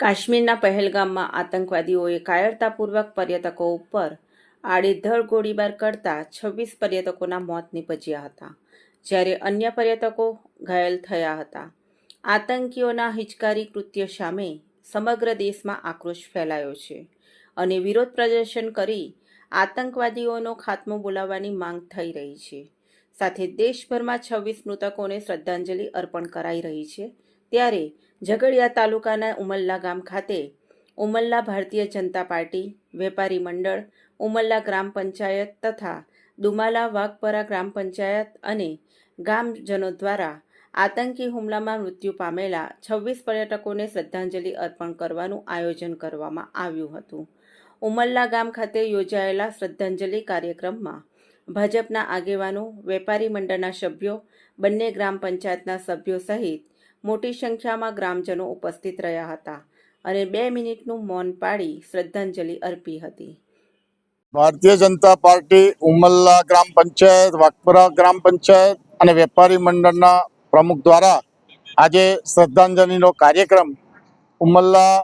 કાશ્મીરના પહેલગામમાં આતંકવાદીઓએ કાયરતાપૂર્વક પર્યટકો ઉપર આડેધડ ગોળીબાર કરતા છવ્વીસ પર્યટકોના મોત નીપજ્યા હતા, જ્યારે અન્ય પર્યટકો ઘાયલ થયા હતા. આતંકીઓના હિચકારી કૃત્ય સામે સમગ્ર દેશમાં આક્રોશ ફેલાયો છે અને વિરોધ પ્રદર્શન કરી આતંકવાદીઓનો ખાત્મો બોલાવવાની માંગ થઈ રહી છે. સાથે દેશભરમાં છવ્વીસ મૃતકોને શ્રદ્ધાંજલિ અર્પણ કરાઈ રહી છે ત્યારે ઝઘડિયા તાલુકાના ઉમલ્લા ગામ ખાતે ઉમલ્લા ભારતીય જનતા પાર્ટી, વેપારી મંડળ, ઉમલ્લા ગ્રામ પંચાયત તથા દુમાલા વાઘપરા ગ્રામ પંચાયત અને ગામજનો દ્વારા આતંકી હુમલામાં મૃત્યુ પામેલા છવ્વીસ પર્યટકોને શ્રદ્ધાંજલિ અર્પણ કરવાનું આયોજન કરવામાં આવ્યું હતું. ઉમલ્લા ગામ ખાતે યોજાયેલા શ્રદ્ધાંજલિ કાર્યક્રમમાં ભાજપના આગેવાનો, વેપારી મંડળના સભ્યો, બંને ગ્રામ પંચાયતના સભ્યો સહિત મોટી સંખ્યામાં ગ્રામજનો ઉપસ્થિત રહ્યા હતા અને બે મિનિટનું મૌન પાડી શ્રદ્ધાંજલિ અર્પી હતી. ભારતીય જનતા પાર્ટી ઉમલ્લા ગ્રામ પંચાયત, વાઘપરા ગ્રામ પંચાયત અને વેપારી મંડળના પ્રમુખ દ્વારા આજે શ્રદ્ધાંજલિનો કાર્યક્રમ ઉમલ્લા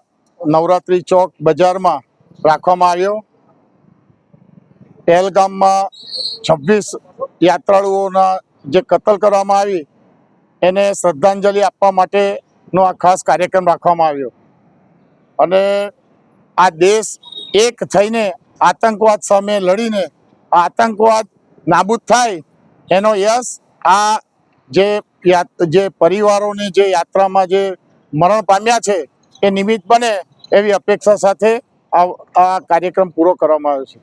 નવરાત્રી ચોક બજારમાં રાખવામાં આવ્યો. પહેલગામમાં છવ્વીસ યાત્રાળુઓના જે કતલ કરવામાં આવી એને શ્રદ્ધાંજલિ આપવા માટેનો આ ખાસ કાર્યક્રમ રાખવામાં આવ્યો. અને આ દેશ એક થઈને આતંકવાદ સામે લડીને આતંકવાદ નાબૂદ થાય એનો યશ આ જે જે પરિવારોને જે યાત્રામાં જે મરણ પામ્યા છે એ નિમિત્ત બને એવી અપેક્ષા સાથે આ કાર્યક્રમ પૂરો કરવામાં આવ્યો છે.